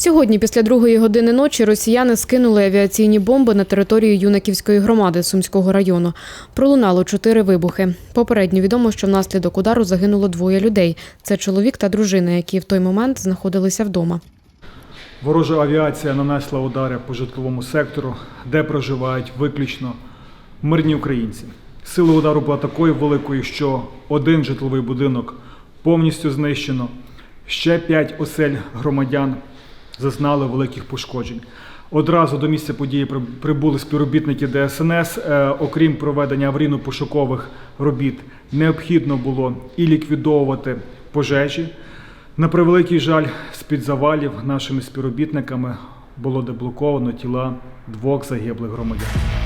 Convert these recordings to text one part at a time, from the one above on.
Сьогодні, після другої години ночі, росіяни скинули авіаційні бомби на територію Юнаківської громади Сумського району. Пролунало чотири вибухи. Попередньо відомо, що внаслідок удару загинуло двоє людей. Це чоловік та дружина, які в той момент знаходилися вдома. Ворожа авіація нанесла удари по житловому сектору, де проживають виключно мирні українці. Сила удару була такою великою, що один житловий будинок повністю знищено. Ще п'ять осель громадян зазнали великих пошкоджень. Одразу до місця події при- прибули співробітники ДСНС. Е, Окрім проведення аварійно-пошукових робіт, необхідно було і ліквідовувати пожежі. На превеликий жаль, з-під завалів нашими співробітниками було деблоковано тіла двох загиблих громадян.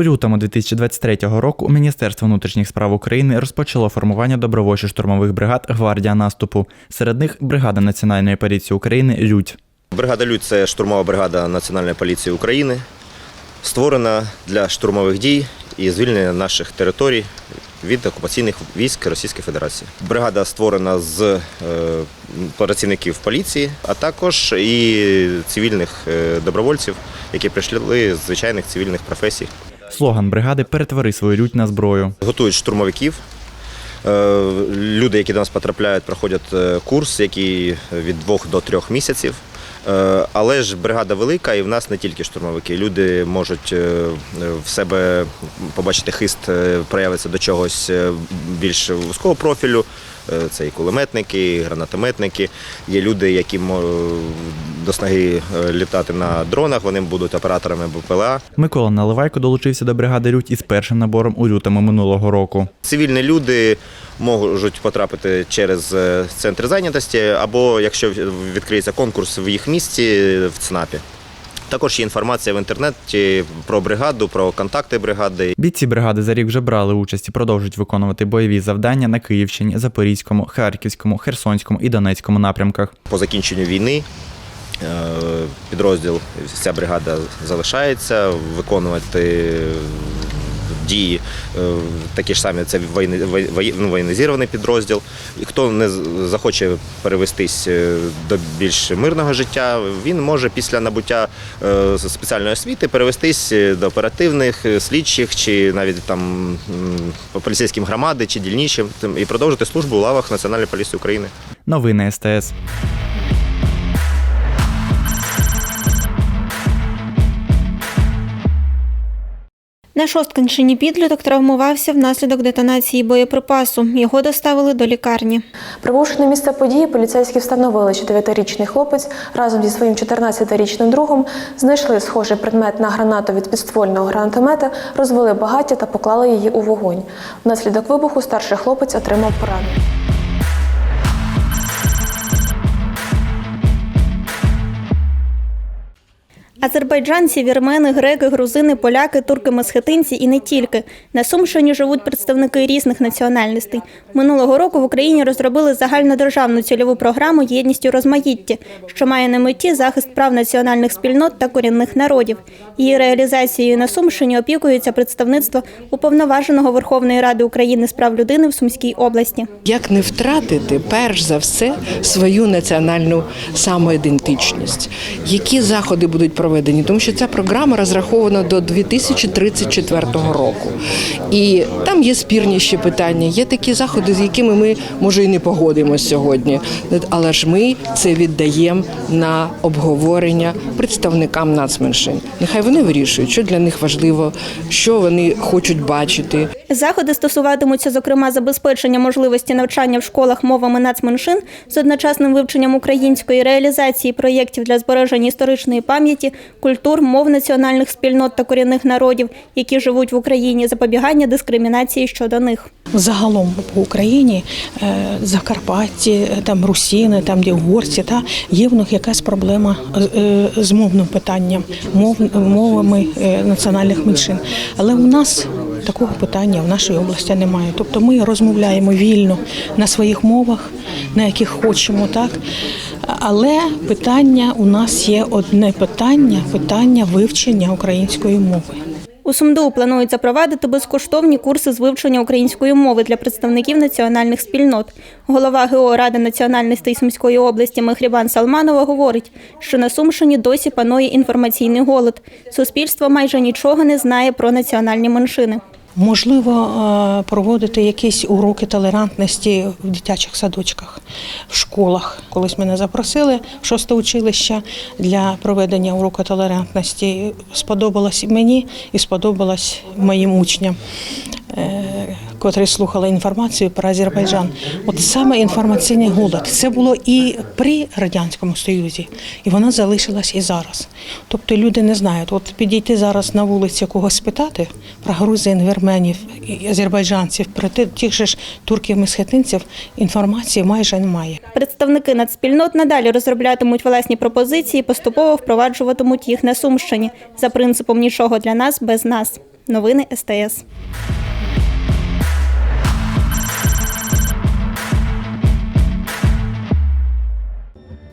У лютому 2023 року Міністерство внутрішніх справ України розпочало формування добровольчо-штурмових бригад Гвардія наступу. Серед них бригада Національної поліції України Людь. Бригада Людь це штурмова бригада Національної поліції України, створена для штурмових дій і звільнення наших територій від окупаційних військ Російської Федерації. Бригада створена з е, працівників поліції, а також і цивільних е, добровольців, які прийшли з звичайних цивільних професій. Слоган бригади Перетвори свою лють на зброю. Готують штурмовиків. Е, Люди, які до нас потрапляють, проходять е, курс, який від двох до трьох місяців. Е, Але ж бригада велика, і в нас не тільки штурмовики. Люди можуть в себе побачити хист, проявитися до чогось більш вузького профілю. Це і кулеметники, і гранатометники. Є люди, які до снаги е, літати на дронах, вони будуть операторами БПЛА. Микола Наливайко долучився до бригади Людь із першим набором у лютому минулого року. Цивільні люди можуть потрапити через е, центри зайнятості, або якщо відкриється конкурс в їх місті в ЦНАПі. Також є інформація в інтернеті про бригаду, про контакти бригади. Бійці бригади за рік вже брали участь і продовжують виконувати бойові завдання на Київщині, Запорізькому, Харківському, Херсонському і Донецькому напрямках. По закінченню війни підрозділ, ця бригада залишається виконувати дії е, такі ж самі, це ну, воєнізований підрозділ. І хто не захоче перевестись е, до більш мирного життя, він може після набуття е, спеціальної освіти перевестись е, до оперативних, е, слідчих чи навіть там по поліцейським громади чи дільничим і продовжити службу у лавах Національної поліції України. Новини СТС. На Шосткинщині підліток травмувався внаслідок детонації боєприпасу. Його доставили до лікарні. Прибувши на місце події, поліцейські встановили, що 9-річний хлопець разом зі своїм 14-річним другом знайшли схожий предмет на гранату від підствольного гранатомета, розвели багаття та поклали її у вогонь. Внаслідок вибуху старший хлопець отримав поранення. Азербайджанці, вірмени, греки, грузини, поляки, турки, месхетинці і не тільки. На Сумщині живуть представники різних національностей. Минулого року в Україні розробили загальнодержавну цільову програму Єдність у розмаїтті, що має на меті захист прав національних спільнот та корінних народів. Її реалізацією на Сумщині опікується представництво уповноваженого Верховної Ради України з прав людини в Сумській області. Як не втратити перш за все свою національну самоідентичність? Які заходи будуть проведені? Тому що ця програма розрахована до 2034 року. І там є спірніші питання, є такі заходи, з якими ми може і не погодимося сьогодні. Але ж ми це віддаємо на обговорення представникам нацменшин. Нехай вони вирішують, що для них важливо, що вони хочуть бачити. Заходи стосуватимуться, зокрема, забезпечення можливості навчання в школах мовами нацменшин з одночасним вивченням української реалізації проєктів для збереження історичної пам'яті, культур, мов національних спільнот та корінних народів, які живуть в Україні, запобігання дискримінації щодо них. Загалом по Україні е, Закарпатті, е, там Русіни, там де угорці, та є в них якась проблема з- е, мовним питанням, мов, мовами національних меншин. Але у нас такого питання в нашій області немає. Тобто ми розмовляємо вільно на своїх мовах, на яких хочемо, так. Але питання у нас є одне питання питання вивчення української мови. У СумДУ планують запровадити безкоштовні курси з вивчення української мови для представників національних спільнот. Голова ГО Ради національностей Сумської області Мехрібан Салманова говорить, що на Сумщині досі панує інформаційний голод. Суспільство майже нічого не знає про національні меншини. Можливо, е, проводити якісь уроки толерантності в дитячих садочках, в школах. Колись мене запросили в шосте училище для проведення уроку толерантності. Сподобалось мені і сподобалось моїм учням, е, котрі слухали інформацію про Азербайджан. От саме інформаційний голод. Це було і при Радянському Союзі, і воно залишилось і зараз. Тобто люди не знають, от підійти зараз на вулиці когось спитати про грузин, вірменів, азербайджанців, про тих же ж турків месхетинців інформації майже немає. Представники нацспільнот надалі розроблятимуть власні пропозиції, поступово впроваджуватимуть їх на Сумщині за принципом нічого для нас без нас. Новини СТС.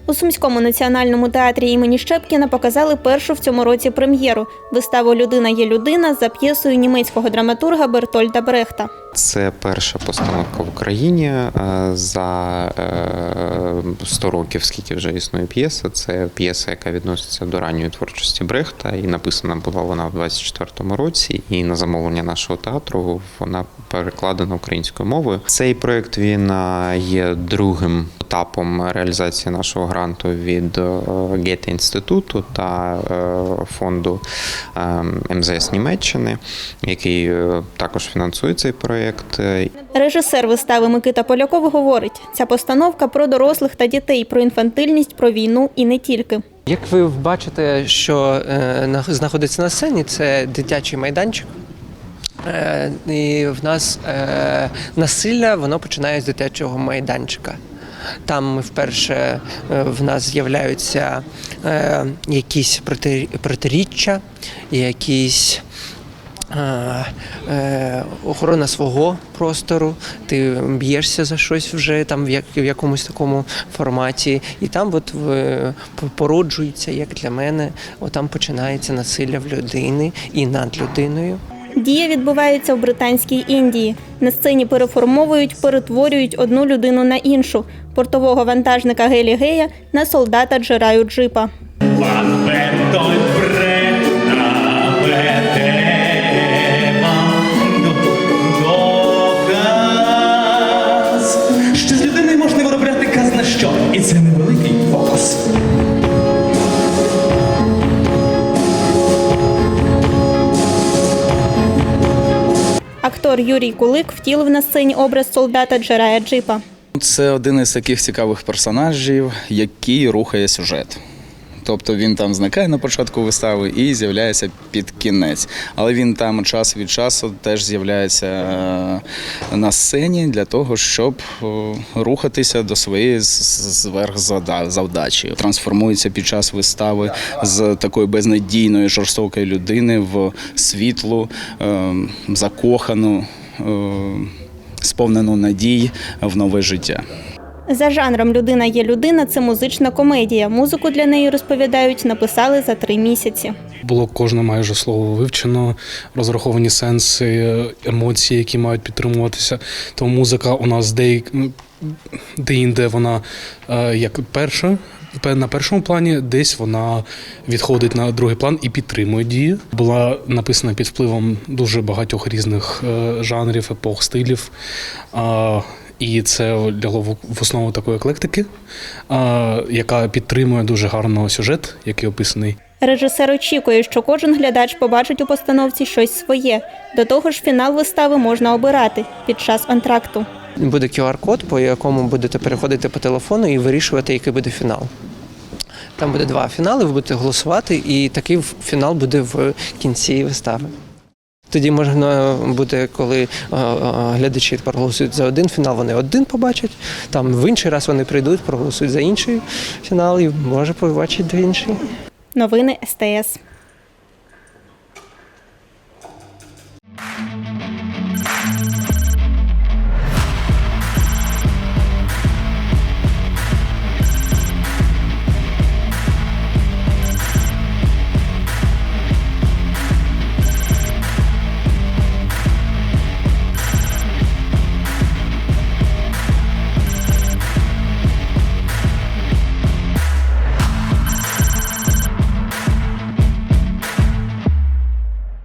У Сумському національному театрі імені Щепкіна показали першу в цьому році прем'єру виставу Людина є людина за п'єсою німецького драматурга Бертольда Брехта. Це перша постановка в Україні е, за е, 100 років, скільки вже існує п'єса. Це п'єса, яка відноситься до ранньої творчості Брехта, і написана була вона в 24-му році. І на замовлення нашого театру вона перекладена українською мовою. Цей проект він е, є другим етапом реалізації нашого гранту від е, Гете інституту та е, фонду е, МЗС Німеччини, який також фінансує цей проект. Е, Режисер вистави Микита Поляков говорить, ця постановка про дорослих та дітей, про інфантильність, про війну і не тільки. Як ви бачите, що на- знаходиться на сцені, це дитячий майданчик. І в нас насилля воно починає з дитячого майданчика. Там ми вперше е, в нас з'являються е, якісь проти- протиріччя, якісь е, охорона свого простору, ти б'єшся за щось вже там в, як, в якомусь такому форматі, і там от в, породжується, як для мене, от там починається насилля в людини і над людиною. Дія відбувається в Британській Індії. На сцені переформовують, перетворюють одну людину на іншу портового вантажника Гелі Гея на солдата Джераю Джипа. Актор Юрій Кулик втілив на сцені образ солдата Джерая Джипа. Це один із таких цікавих персонажів, який рухає сюжет. Тобто він там зникає на початку вистави і з'являється під кінець. Але він там час від часу теж з'являється е, на сцені для того, щоб е, рухатися до своєї зверхзавдачі. Трансформується під час вистави з такої безнадійної жорстокої людини в світлу, е, закохану. Сповнену надій в нове життя. За жанром Людина є людина це музична комедія. Музику для неї розповідають, написали за три місяці. Було кожне майже слово вивчено, розраховані сенси, емоції, які мають підтримуватися. Тому музика у нас де, де-інде вона е, як перша. пе- На першому плані десь вона відходить на другий план і підтримує дії. Була написана під впливом дуже багатьох різних е, жанрів, епох, стилів. І це лягло в основу такої еклектики, яка підтримує дуже гарно сюжет, який описаний. Режисер очікує, що кожен глядач побачить у постановці щось своє. До того ж, фінал вистави можна обирати під час антракту. Буде QR-код, по якому будете переходити по телефону і вирішувати, який буде фінал. Там буде два фінали, ви будете голосувати, і такий фінал буде в кінці вистави. Тоді можна буде, коли глядачі проголосують за один фінал, вони один побачать. Там в інший раз вони прийдуть, проголосують за інший фінал і може побачити інший. Новини СТС.